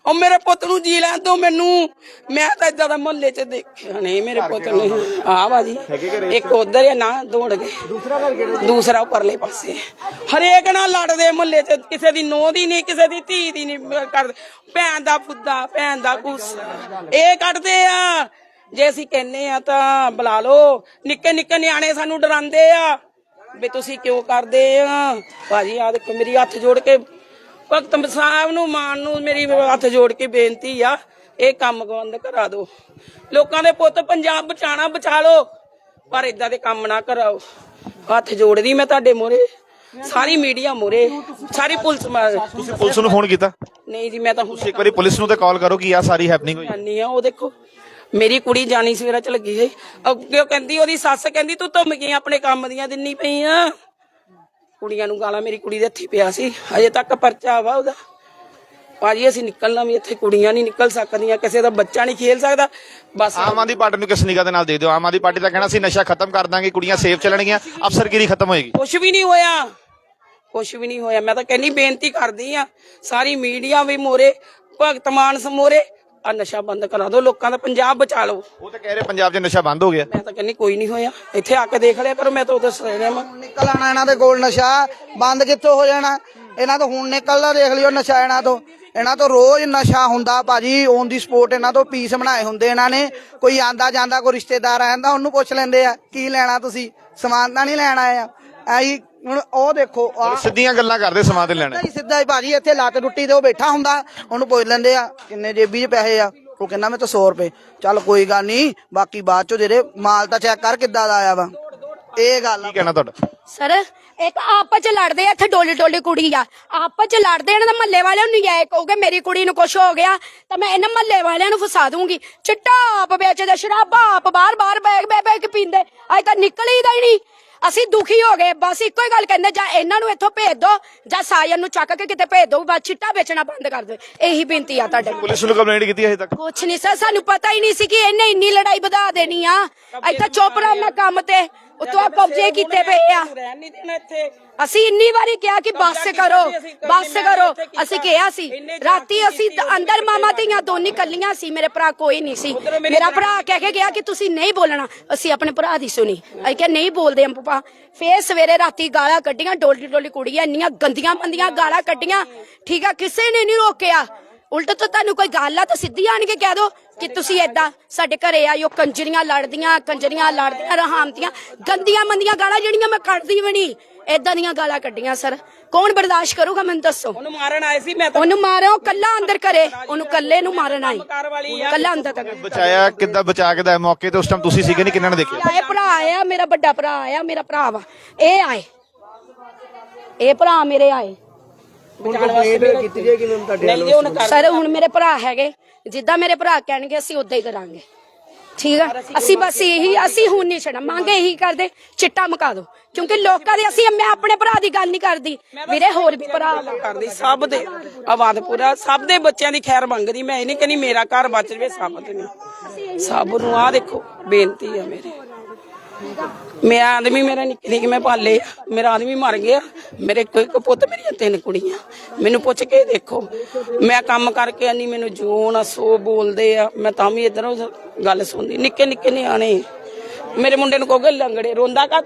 ਉਹ ਮੇਰੇ ਪੁੱਤ ਨੂੰ ਜੀ ਲੈਣ ਦੋ ਮੈਨੂੰ ਮੈਂ ਤਾਂ ਇਦਾਂ ਦਾ ਮੁਹੱਲੇ 'ਚ ਦੇਖਿਆ ਨਹੀਂ ਮੇਰੇ ਪੁੱਤ ਨੂੰ। ਆ ਬਾਜੀ ਇੱਕ ਉਧਰ ਹੈ ਨਾ ਦੌੜ ਗਏ। ਦੂਸਰਾ ਉਹ ਪਰਲੇ ਪਾਸੇ। ਹਰੇਕ ਨਾਲ ਲੜਦੇ ਮੁਹੱਲੇ 'ਚ ਕਿਸੇ ਦੀ ਨੋਹ ਦੀ ਨਹੀਂ ਕਿਸੇ ਦੀ ਧੀ ਦੀ ਨਹੀਂ ਕਰਦੇ ਭੈਣ ਦਾ ਫੁੱਦਾ ਭੈਣ ਦਾ ਗੁੱਸਾ ਇਹ ਕੱਢਦੇ ਆ। ਜੇ ਅਸੀਂ ਕਹਿੰਨੇ ਆ ਤਾਂ ਬੁਲਾ ਲਓ। ਨਿੱਕੇ ਨਿੱਕੇ ਨਿਆਣੇ ਸਾਨੂੰ ਡਰਾਉਂਦੇ ਆ। ਵੀ ਤੁਸੀਂ ਕਿਉਂ ਕਰਦੇ ਆ? ਭਾਜੀ ਆ ਦੇਖੋ ਮੇਰੀ ਹੱਥ ਜੋੜ ਕੇ ਭਗਤ ਸਾਹਿਬ ਨੂੰ ਮਾਨ ਨੂੰ ਮੇਰੀ ਹੱਥ ਜੋੜ ਕੇ ਬੇਨਤੀ ਆ ਇਹ ਕੰਮ ਬੰਦ ਕਰਾ ਦਿਓ। ਲੋਕਾਂ ਦੇ ਪੁੱਤ ਪੰਜਾਬ ਬਚਾਣਾ ਬਚਾ ਲਓ ਪਰ ਇਦਾਂ ਦੇ ਕੰਮ ਨਾ ਕਰਾਓ। ਹੱਥ ਜੋੜਦੀ ਮੈਂ ਤੁਹਾਡੇ ਮੋਰੇ ਸਾਰੀ ਮੀਡੀਆ ਮੋਰੇ ਸਾਰੀ ਪੁਲਿਸ ਮਾਰ ਤੁਸੀਂ ਪੁਲਿਸ ਨੂੰ ਫੋਨ ਕੀਤਾ? ਨਹੀਂ ਜੀ ਮੈਂ ਤਾਂ ਹੁਣ ਤੁਸੀਂ ਇੱਕ ਵਾਰੀ ਪੁਲਿਸ ਨੂੰ ਤੇ ਕਾਲ ਕਰੋ ਕਿ ਆ ਸਾਰੀ ਹੈਪਨਿੰਗ ਹੋਈ। ਜਾਨੀ ਆ ਉਹ ਦੇਖੋ। ਮੇਰੀ ਕੁੜੀ ਜਾਨੀ ਸਵੇਰਾ ਚ ਲੱਗੀ ਹੈ ਅੱਗੇ ਉਹ ਕਹਿੰਦੀ ਉਹਦੀ ਸੱਸ ਕਹਿੰਦੀ ਤੂੰ ਧਮਕੀਆਂ ਆਪਣੇ ਕੰਮ ਦੀਆਂ ਦਿੰਨੀ ਪਈ ਆ। ਕੁੜੀਆਂ ਨੂੰ ਗਾਲਾਂ ਮੇਰੀ ਕੁੜੀ ਦੇ ਹੱਥੀ ਪਿਆ ਸੀ। ਹਜੇ ਤੱਕ ਪਰਚਾ ਵਾ ਉਹਦਾ। ਭਾਜੀ ਅਸੀਂ ਨਿਕਲਣਾ ਵੀ ਇੱਥੇ ਕੁੜੀਆਂ ਨਹੀਂ ਨਿਕਲ ਸਕਦੀਆਂ ਕਿਸੇ ਦਾ ਬੱਚਾ ਨਹੀਂ ਖੇਲ ਸਕਦਾ। ਬਸ। ਆਮ ਆਦਮੀ ਪਾਰਟੀ ਨੂੰ ਕਿਸ ਨਿਗਾਹ ਦੇ ਨਾਲ ਦੇ ਦਿਓ? ਆਮ ਆਦਮੀ ਪਾਰਟੀ ਦਾ ਕਹਿਣਾ ਸੀ ਨਸ਼ਾ ਖਤਮ ਕਰ ਦਾਂਗੇ ਕੁੜੀਆਂ ਸੇਫ ਚੱਲਣਗੀਆਂ ਅਫਸਰਗਿਰੀ ਖਤਮ ਹੋਏਗੀ। ਕੁਛ ਵੀ ਨਹੀਂ ਹੋਇਆ। ਕੁਛ ਵੀ ਨਹੀਂ ਹੋਇਆ। ਮੈਂ ਤਾਂ ਕਹਿੰਨੀ ਬੇਨਤੀ ਕਰਦੀ ਆ ਸਾਰੀ ਮੀਡੀਆ ਵੀ ਮੋਰੇ ਭਗਤ ਮਾਨ ਸਮੋਰੇ ਆ ਨਸ਼ਾ ਬੰਦ ਕਰਾ ਦਿਓ ਲੋਕਾਂ ਦਾ ਪੰਜਾਬ ਬਚਾ ਲਓ। ਉਹ ਤਾਂ ਕਹਿ ਰਹੇ ਪੰਜਾਬ 'ਚ ਨਸ਼ਾ ਬੰਦ ਹੋ ਗਿਆ। ਮੈਂ ਤਾਂ ਕਹਿੰਨੀ ਕੋਈ ਨਹੀਂ ਹੋਇਆ। ਇੱਥੇ ਆ ਕੇ ਦੇਖ ਲਿਆ ਕਰੋ ਮੈਂ ਤਾਂ ਉਧਰ ਸਹਿ ਰਿਹਾ ਮੈਂ। ਨਿਕਲ ਆਣਾ ਇਹਨਾਂ ਦੇ ਕੋਲ ਨਸ਼ਾ ਬੰਦ ਕਿੱਥੋਂ ਹੋ ਜਾਣਾ? ਇਹਨਾਂ ਤੋਂ ਹੁਣ ਨਿਕਲਦਾ ਦੇਖ ਲਿਓ ਨਸ਼ਾ ਇਹਨਾਂ ਤੋਂ। ਇਹਨਾਂ ਤੋਂ ਰੋਜ਼ ਨਸ਼ਾ ਹੁੰਦਾ ਭਾਜੀ ਔਨ ਦੀ ਸਪੋਰਟ ਇਹਨਾਂ ਤੋਂ ਪੀਸ ਬਣਾਏ ਹੁੰਦੇ ਇਹਨਾਂ ਨੇ। ਕੋਈ ਆਂਦਾ ਜਾਂਦਾ ਕੋਈ ਰਿਸ਼ਤੇਦਾਰ ਆ ਜਾਂਦਾ ਉਹਨੂੰ ਪੁੱਛ ਲੈਂਦੇ ਆ ਕੀ ਲੈਣਾ ਤੁਸੀਂ? ਸਮਾਨ ਤਾਂ ਨਹੀਂ ਲੈਣ ਆਏ ਆ? ਐਂ ਹੁਣ ਉਹ ਦੇਖੋ ਆ ਸਿੱਧੀਆਂ ਗੱਲਾਂ ਕਰਦੇ ਸਮਾਂ ਤੇ ਲੈਣਾ। ਸਿੱਧਾ ਹੀ ਸਿੱਧਾ ਹੀ ਭਾਜੀ ਇੱਥੇ ਲੱਤ ਟੁੱਟੀ ਤੇ ਉਹ ਬੈਠਾ ਹੁੰਦਾ ਉਹਨੂੰ ਪੁੱਛ ਲੈਂਦੇ ਆ ਕਿੰਨੇ ਜੇਬੀ 'ਚ ਪੈਸੇ ਆ? ਉਹ ਕਹਿੰਦਾ ਮੈਂ ਤਾਂ 100 ਰੁਪਏ। ਚੱਲ ਕੋਈ ਗੱਲ ਨਹੀਂ ਬਾਕੀ ਬਾਅਦ ਚੋਂ ਦੇ ਦੇ ਮਾਲ ਤਾਂ ਚੈੱਕ ਕਰ ਕਿੱਦਾਂ ਦਾ ਆਇਆ ਵਾ। ਇਹ ਗੱਲ ਆ। ਕੀ ਕਹਿਣਾ ਤੁਹਾਡਾ? ਸਰ ਇੱਕ ਆਪਸ ਚ ਲੜਦੇ ਆ ਇੱਥੇ ਡੋਲੀ ਡੋਲੀ ਕੁੜੀ ਆ। ਆਪਸ ਚ ਲੜਦੇ ਇਹਨਾਂ ਦੇ ਮਹੱਲੇ ਵਾਲਿਆਂ ਨੂੰ ਨਹੀਂ ਆਏ ਕਹੋਗੇ ਮੇਰੀ ਕੁੜੀ ਨੂੰ ਕੁਛ ਹੋ ਗਿਆ ਤਾਂ ਮੈਂ ਇਹਨਾਂ ਮਹੱਲੇ ਵਾਲਿਆਂ ਨੂੰ ਫਸਾ ਦੂੰਗੀ। ਚਿੱਟਾ ਆਪ ਵੇਚਦੇ ਸ਼ਰਾਬਾਂ ਆਪ ਬਾਰ ਬਾਰ ਬੈਗ ਬੈ ਬੈ ਕੇ ਪੀਂਦੇ। ਅੱਜ ਤਾਂ ਨਿਕਲੀਦਾ ਹੀ ਨਹੀਂ। ਅਸੀਂ ਦੁਖੀ ਹੋ ਗਏ। ਬਸ ਇੱਕੋ ਹੀ ਗੱਲ ਕਹਿੰਦੇ ਜਾਂ ਇਹਨਾਂ ਨੂੰ ਇੱਥੋਂ ਭੇਜ ਦਿਓ ਜਾਂ ਸਾਜਨ ਨੂੰ ਚੱਕ ਕੇ ਕਿਤੇ ਭੇਜ ਦਿਓ ਬਸ ਚਿੱਟਾ ਵੇਚਣਾ ਬੰਦ ਕਰ ਦਿਓ। ਇਹੀ ਬੇਨਤੀ ਆ ਤੁਹਾਡੇ ਕੋਲ। ਪੁਲਿਸ ਨੂੰ ਕੰਪਲੇਂਟ ਕੀਤੀ ਹਜੇ ਤੱਕ? ਕੁਛ ਨਹੀਂ ਸਰ ਸਾਨੂੰ ਪਤਾ ਹੀ ਨਹੀਂ ਸੀ ਕਿ ਇਹਨੇ ਇੰਨੀ ਲੜਾਈ ਵਧਾ ਦੇਣੀ ਆ। ਇੱਥੇ ਚੁੱਪ ਰਹਿਣਾ ਕੰਮ ਤੇ। ਉਤੋਂ ਕਬਜ਼ੇ ਕੀਤੇ ਪਏ ਆ। ਰਹਿਣ ਨਹੀਂ ਦੇਣਾ ਇੱਥੇ। ਅਸੀਂ ਇੰਨੀ ਵਾਰੀ ਕਿਹਾ ਕਿ ਬੱਸ ਕਰੋ ਬੱਸ ਕਰੋ। ਅਸੀਂ ਕਿਹਾ ਸੀ ਰਾਤੀ ਅਸੀਂ ਅੰਦਰ ਮਾਮਾ ਧੀਆਂ ਦੋਨੀ ਕੱਲੀਆਂ ਸੀ ਮੇਰੇ ਭਰਾ ਕੋਈ ਨਹੀਂ ਸੀ। ਮੇਰਾ ਭਰਾ ਕਹਿ ਕੇ ਗਿਆ ਕਿ ਤੁਸੀਂ ਨਹੀਂ ਬੋਲਣਾ ਅਸੀਂ ਆਪਣੇ ਭਰਾ ਦੀ ਸੁਣੀ। ਅਸੀਂ ਕਿਹਾ ਨਹੀਂ ਬੋਲਦੇ ਅੰਪਾ ਫੇਰ ਸਵੇਰੇ ਰਾਤੀ ਗਾਲਾਂ ਕੱਢੀਆਂ ਡੋਲੀ ਡੋਲੀ ਕੁੜੀਆਂ ਇੰਨੀਆਂ ਗੰਦੀਆਂ ਮੰਦੀਆਂ ਗਾਲਾਂ ਕੱਢੀਆਂ। ਠੀਕ ਆ ਕਿਸੇ ਨੇ ਨਹੀਂ ਰੋਕਿਆ। ਉਲਟ ਤੋਂ ਤੁਹਾਨੂੰ ਕੋਈ ਗੱਲ ਆ ਤਾਂ ਸਿੱਧੀ ਆਣ ਕੇ ਕਹਿ ਦੋ ਕਿ ਤੁਸੀਂ ਏਦਾਂ ਸਾਡੇ ਘਰੇ ਆਇਓ ਕੰਜਰੀਆਂ ਲੜਦੀਆਂ ਕੰਜਰੀਆਂ ਲੜਦੀਆਂ ਰਹਾਮਤੀਆਂ ਗੰਦੀਆਂ ਮੰਦੀਆਂ ਗਾਲਾਂ ਜਿਹੜੀਆਂ ਮੈਂ ਕੱਢਦੀ ਵੀ ਨਹੀਂ। ਏਦਾਂ ਦੀਆਂ ਗਾਲਾਂ ਕੱਢੀਆਂ ਸਰ। ਕੌਣ ਬਰਦਾਸ਼ਤ ਕਰੂਗਾ ਮੈਨੂੰ ਦੱਸੋ। ਉਹਨੂੰ ਮਾਰਨ ਆਏ ਸੀ ਮੈਂ ਤਾਂ ਉਹਨੂੰ ਮਾਰੋ ਕੱਲਾ ਅੰਦਰ ਕਰੇ। ਉਹਨੂੰ ਕੱਲੇ ਨੂੰ ਮਾਰਨ ਆਈ ਕੱਲਾ ਅੰਦਰ ਤੱਕ। ਬਚਾਇਆ ਕਿੱਦਾਂ ਬਚਾ ਕੇ ਦਾ ਮੌਕੇ ਤੇ ਉਸ ਟਾਈਮ ਤੁਸੀਂ ਸੀਗੇ ਨਹੀਂ ਕਿੰਨਾਂ ਨੇ ਦੇਖਿਆ? ਆਏ ਭਰਾ ਆਇਆ ਮੇਰਾ ਵੱਡਾ ਭਰਾ ਆਇਆ ਮੇਰਾ ਭਰਾ ਵਾ। ਇਹ ਆਏ। ਇਹ ਭਰਾ ਮੇਰੇ ਆਏ। ਕੀਤੀ ਜਾਏਗੀ ਮੈਮ ਤੁਹਾਡੇ ਨਹੀਂ ਜੀ ਉਹਨੇ ਕਰ ਸਰ ਹੁਣ ਮੇਰੇ ਭਰਾ ਹੈਗੇ। ਜਿੱਦਾਂ ਮੇਰੇ ਭਰਾ ਕਹਿਣਗੇ ਅਸੀਂ ਉਦਾਂ ਹੀ ਕਰਾਂਗੇ। ਠੀਕ ਆ? ਅਸੀਂ ਬਸ ਇਹੀ ਅਸੀਂ ਹੁਣ ਨਹੀਂ? ਛੱਡਾਂ ਮੰਗ ਇਹੀ ਕਰਦੇ ਚਿੱਟਾ ਮੁਕਾ ਦਿਓ ਕਿਉਂਕਿ ਲੋਕਾਂ ਦੇ ਅਸੀਂ ਮੈਂ ਆਪਣੇ ਭਰਾ ਦੀ ਗੱਲ ਨਹੀਂ ਕਰਦੀ। ਵੀਰੇ ਹੋਰ ਵੀ ਭਰਾ ਕਰਦੀ। ਸਭ ਦੇ ਆਬਾਦਪੁਰਾ ਸਭ ਦੇ ਬੱਚਿਆਂ ਦੀ ਖੈਰ ਮੰਗਦੀ। ਮੈਂ ਇਹ ਨਹੀਂ ਕਹਿੰਦੀ ਮੇਰਾ ਘਰ ਬਚ ਜਵੇ ਸਭ ਦੇ ਨੇ ਸਭ ਨੂੰ ਆ ਦੇਖੋ ਬੇਨਤੀ ਆ ਮੇਰੇ। ਮੈਂ ਆਦਮੀ, ਮੇਰਾ ਨਿੱਕੇ ਨਿੱਕੇ ਮੈਂ ਪਾਲੇ ਆ। ਮੇਰਾ ਆਦਮੀ ਮਰ ਗਿਆ। ਮੇਰੇ ਇੱਕੋ ਇੱਕ ਪੁੱਤ, ਮੇਰੀਆਂ ਤਿੰਨ ਕੁੜੀਆਂ। ਮੈਨੂੰ ਪੁੱਛ ਕੇ ਦੇਖੋ। ਮੈਂ ਕੰਮ ਕਰਕੇ ਆਨੀ, ਮੈਨੂੰ ਜੋ ਨਾ ਸੋ ਬੋਲਦੇ ਆ। ਮੈਂ ਤਾਂ ਵੀ ਇਧਰੋਂ ਗੱਲ ਸੁਣਦੀ। ਨਿੱਕੇ ਨਿੱਕੇ ਨਿਆਣੇ। ਮੇਰੇ ਮੁੰਡੇ ਨੂੰ ਕਹੋਗੇ, ਲੰਗੜੇ ਰੋਂਦਾ ਕਾ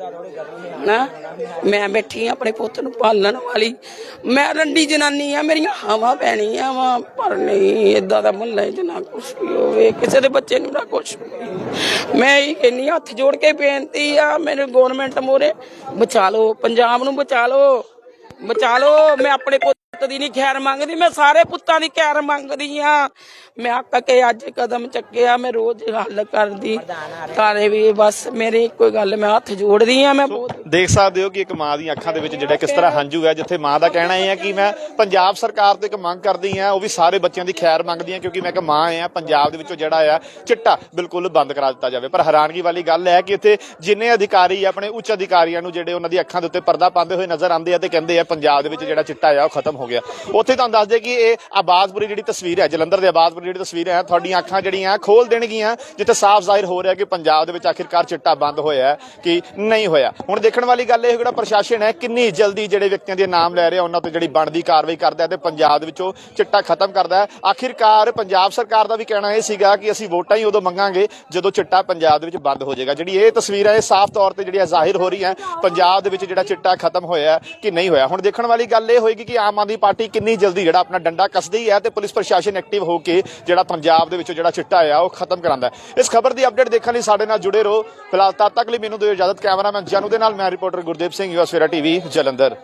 ਨਾ, ਮੈਂ ਬੈਠੀ ਆਂ ਆਪਣੇ ਪੁੱਤ ਨੂੰ ਪਾਲਣ ਵਾਲੀ। ਮੈਂ ਰੰਡੀ ਜਨਾਨੀ ਆ, ਮੇਰੀਆਂ ਹਾਵਾਂ ਪੈਣੀਆਂ ਵਾ, ਪਰ ਨਹੀਂ ਇਦਾਂ ਦਾ ਮੁੱਲਾ ਚ ਨਾ ਕੁਛ ਵੀ ਹੋਵੇ, ਕਿਸੇ ਦੇ ਬੱਚੇ ਨੂੰ ਨਾ ਕੁਛ ਮੈਂ ਇਹ ਕਹਿੰਨੀ ਹੱਥ ਜੋੜ ਕੇ ਬੇਨਤੀ ਆ ਮੇਰੇ ਗਵਰਨਮੈਂਟ ਮੋਰੇ ਬਚਾ ਲਓ, ਪੰਜਾਬ ਨੂੰ ਬਚਾ ਲਓ ਬਚਾ ਲਓ। ਮੈਂ ਆਪਣੇ ਪੁੱਤ ਦੀ ਨਹੀਂ ਖੈਰ ਮੰਗਦੀ, ਮੈਂ ਸਾਰੇ ਪੁੱਤਾਂ ਦੀ ਖੈਰ ਮੰਗਦੀ ਆ। ਮੈਂ ਅੱਕ ਕੇ ਅੱਜ ਕਦਮ ਚੱਕਿਆ ਮੈਂ ਰੋਜ਼ ਹੱਲ ਕਰਦੀ। ਤਾਰੇ ਵੀ ਬਸ ਮੇਰੇ ਕੋਈ ਗੱਲ ਮੈਂ ਹੱਥ ਜੋੜਦੀ ਆ ਮੈਂ ਬਹੁਤ ਦੇਖ ਸਕਦੇ ਹੋ ਕਿ ਇੱਕ ਮਾਂ ਦੀਆਂ ਅੱਖਾਂ ਦੇ ਵਿੱਚ ਜਿਹੜਾ ਕਿਸ ਤਰ੍ਹਾਂ ਹੰਝੂ ਹੈ ਜਿੱਥੇ ਮਾਂ ਦਾ ਕਹਿਣਾ ਇਹ ਹੈ ਕਿ ਮੈਂ ਪੰਜਾਬ ਸਰਕਾਰ ਤੋਂ ਇੱਕ ਮੰਗ ਕਰਦੀ ਹਾਂ ਉਹ ਵੀ ਸਾਰੇ ਬੱਚਿਆਂ ਦੀ ਖੈਰ ਮੰਗਦੀ ਹਾਂ ਕਿਉਂਕਿ ਮੈਂ ਇੱਕ ਮਾਂ ਆ ਪੰਜਾਬ ਦੇ ਵਿੱਚੋਂ ਜਿਹੜਾ ਆ ਚਿੱਟਾ ਬਿਲਕੁਲ ਬੰਦ ਕਰਾ ਦਿੱਤਾ ਜਾਵੇ। ਪਰ ਹੈਰਾਨਗੀ ਵਾਲੀ ਗੱਲ ਹੈ ਕਿ ਇੱਥੇ ਜਿੰਨੇ ਅਧਿਕਾਰੀ ਆਪਣੇ ਉੱਚ ਅਧਿਕਾਰੀਆਂ ਨੂੰ ਜਿਹੜੇ ਉਹਨਾਂ ਦੀ ਅੱਖਾਂ ਦੇ ਉੱਤੇ ਪਰਦਾ ਪਾਉਂਦੇ ਹੋਏ ਨਜ਼ਰ ਆਉਂਦੇ ਆ ਤੇ ਕਹਿੰਦੇ ਆ ਪੰਜਾਬ ਦੇ ਵਿੱਚ ਜਿਹੜਾ ਚਿੱਟਾ ਆ ਉਹ ਖਤਮ ਹੋ ਗਿਆ। ਉੱਥੇ ਤੁਹਾਨੂੰ ਦੱਸ ਦੇ ਕਿ ਇਹ ਆਬਾਦਪੁਰੀ ਜਿਹੜੀ ਤਸਵੀਰ ਹੈ ਜਲੰਧਰ ਦੇ ਆਬਾਦਪੁਰੀ ਜਿਹੜੀ ਤਸਵੀਰਾਂ ਹੈ, ਤੁਹਾਡੀਆਂ ਅੱਖਾਂ ਜਿਹੜੀਆਂ ਖੋਲ ਦੇਣਗੀਆਂ, ਜਿੱਥੇ ਸਾਫ਼ ਜ਼ਾਹਿਰ ਹੋ ਰਿਹਾ ਕਿ ਪੰਜਾਬ ਦੇ ਵਿੱਚ ਆਖਿਰਕਾਰ ਚਿੱਟਾ ਬੰਦ ਹੋਇਆ ਕਿ ਨਹੀਂ ਹੋਇਆ। ਹੁਣ ਦੇਖਣ ਵਾਲੀ ਗੱਲ ਇਹ ਜਿਹੜਾ ਪ੍ਰਸ਼ਾਸਨ ਹੈ, ਕਿੰਨੀ ਜਲਦੀ ਜਿਹੜੇ ਵਿਅਕਤੀਆਂ ਦੇ ਨਾਮ ਲੈ ਰਿਹਾ, ਉਹਨਾਂ ਤੇ ਜਿਹੜੀ ਬਣਦੀ ਕਾਰਵਾਈ ਕਰਦਾ ਹੈ ਤੇ ਪੰਜਾਬ ਦੇ ਵਿੱਚੋਂ ਚਿੱਟਾ ਖਤਮ ਕਰਦਾ ਆਖਿਰਕਾਰ ਪੰਜਾਬ ਸਰਕਾਰ ਦਾ ਵੀ ਕਹਿਣਾ ਇਹ ਸੀਗਾ ਕਿ ਅਸੀਂ ਵੋਟਾਂ ਹੀ ਉਦੋਂ ਮੰਗਾਂਗੇ ਜਦੋਂ ਚਿੱਟਾ ਪੰਜਾਬ ਦੇ ਵਿੱਚ ਬੰਦ ਹੋ ਜਾਏਗਾ। ਜਿਹੜੀ ਇਹ ਤਸਵੀਰਾਂ, ਇਹ ਸਾਫ਼ ਤੌਰ ਤੇ ਜਿਹੜੀ ਜ਼ਾਹਿਰ ਹੋ ਰਹੀ ਹੈ ਪੰਜਾਬ ਦੇ ਵਿੱਚ ਜਿਹੜਾ ਚਿੱਟਾ ਖਤਮ ਹੋਇਆ ਕਿ ਨਹੀਂ ਹੋਇਆ। ਹੁਣ ਦੇਖਣ ਵਾਲੀ ਗੱਲ ਇਹ ਹੋਏਗੀ ਕਿ ਆਮ ਆਦਮੀ ਪਾਰਟੀ ਕਿੰਨੀ ਜਲਦੀ ਜਿਹੜਾ ਆਪਣਾ ਡੰਡਾ ਕੱਸਦੀ ਹੈ ਤੇ ਪੁਲਿਸ ਪ੍ਰਸ਼ਾਸਨ ਐਕਟਿਵ ਹੋ ਕੇ ਜਿਹੜਾ ਪੰਜਾਬ ਦੇ ਵਿੱਚੋਂ ਜਿਹੜਾ ਚਿੱਟਾ ਆ ਉਹ ਖਤਮ ਕਰਾਂਦਾ ਇਸ ਖਬਰ ਦੀ ਅਪਡੇਟ ਦੇਖਣ ਲਈ ਸਾਡੇ ਨਾਲ ਜੁੜੇ ਰਹੋ। ਫਿਲਹਾਲ ਤਦ ਤੱਕ ਲਈ ਮੈਨੂੰ ਦਿਓ ਇਜਾਜ਼ਤ, ਕੈਮਰਾਮੈਨ ਜਾਨੂ ਦੇ ਨਾਲ, ਮੈਂ reporter Gurdev Singh US TV, Jalandhar.